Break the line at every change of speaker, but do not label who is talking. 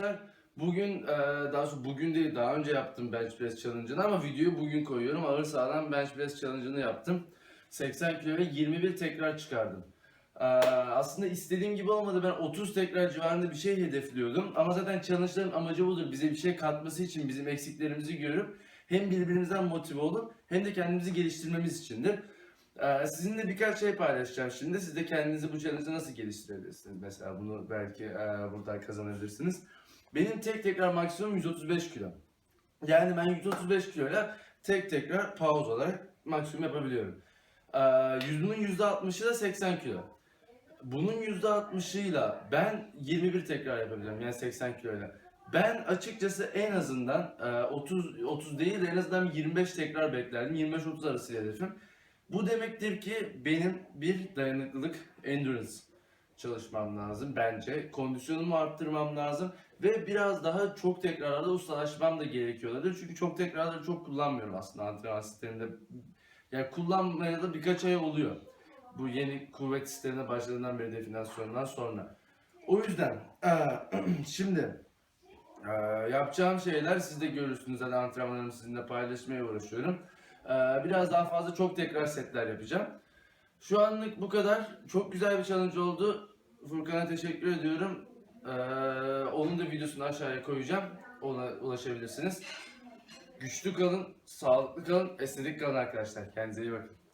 Arkadaşlar bugün e, daha doğrusu bugün değil daha önce yaptım bench press challenge'ını ama videoyu bugün koyuyorum. Ağır sağlam bench press challenge'ını yaptım. 80 kilo ve 21 tekrar çıkardım. E, aslında istediğim gibi olmadı. Ben 30 tekrar civarında bir şey hedefliyordum. Ama zaten challenge'ların amacı budur. Bize bir şey katması için bizim eksiklerimizi görüp hem birbirimizden motive olup hem de kendimizi geliştirmemiz içindir. Ee, sizinle birkaç şey paylaşacağım şimdi. Siz de kendinizi bu challenge'ı nasıl geliştirebilirsiniz? Mesela bunu belki e, buradan kazanabilirsiniz. Benim tek tekrar maksimum 135 kilo. Yani ben 135 kiloyla tek tekrar pause olarak maksimum yapabiliyorum. Ee, yüzümün %60'ı da 80 kilo. Bunun %60'ıyla ben 21 tekrar yapabiliyorum yani 80 kiloyla. Ben açıkçası en azından e, 30 30 değil de en azından 25 tekrar beklerdim. 25-30 arası hedefim. Bu demektir ki benim bir dayanıklılık, endurance çalışmam lazım bence. Kondisyonumu arttırmam lazım ve biraz daha çok tekrarlarda ustalaşmam da gerekiyorlardır. Çünkü çok tekrarları çok kullanmıyorum aslında antrenman sisteminde. Yani kullanmaya da birkaç ay oluyor. Bu yeni kuvvet sistemine başladığından beri definasyondan sonra. O yüzden eee, şimdi eee, yapacağım şeyler siz de görürsünüz. Zaten antrenmanlarımı sizinle paylaşmaya uğraşıyorum. Ee, biraz daha fazla çok tekrar setler yapacağım. Şu anlık bu kadar. Çok güzel bir challenge oldu. Furkan'a teşekkür ediyorum. Ee, onun da videosunu aşağıya koyacağım. Ona ulaşabilirsiniz. Güçlü kalın, sağlıklı kalın, estetik kalın arkadaşlar. Kendinize iyi bakın.